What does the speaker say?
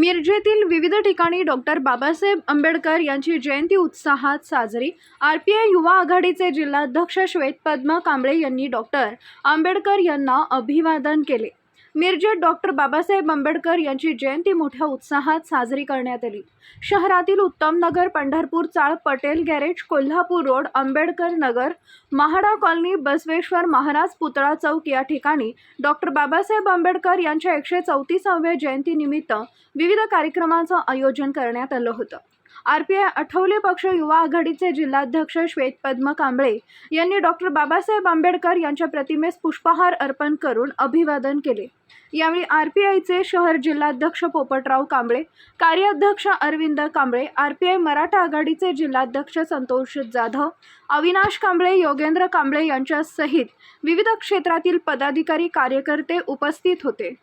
मिरजेतील विविध ठिकाणी डॉक्टर बाबासाहेब आंबेडकर यांची जयंती उत्साहात साजरी. आर पी आय युवा आघाडीचे जिल्हाध्यक्ष श्वेत पद्मा कांबळे यांनी डॉक्टर आंबेडकर यांना अभिवादन केले. मिरजेत डॉक्टर बाबासाहेब आंबेडकर यांची जयंती मोठ्या उत्साहात साजरी करण्यात आली. शहरातील उत्तम नगर पंढरपूर चाळ Patel garage Kolhapur road Ambedkar Nagar MHADA colony Basaveshwar Maharaj पुतळा चौक या ठिकाणी डॉक्टर बाबासाहेब आंबेडकर यांच्या एकशे चौतीसाव्या जयंतीनिमित्त विविध कार्यक्रमांचं आयोजन करण्यात आलं होतं. आर पी आय आठवले पक्ष युवा आघाडीचे जिल्हाध्यक्ष श्वेत पद्म कांबळे यांनी डॉक्टर बाबासाहेब आंबेडकर यांच्या प्रतिमेस पुष्पहार अर्पण करून अभिवादन केले. यावेळी आर पी आयचे शहर जिल्हाध्यक्ष पोपटराव कांबळे कार्याध्यक्ष Arvind Kamble R P I Maratha आघाडीचे जिल्हाध्यक्ष संतोष जाधव अविनाश कांबळे योगेंद्र कांबळे यांच्यासहित विविध क्षेत्रातील पदाधिकारी कार्यकर्ते उपस्थित होते.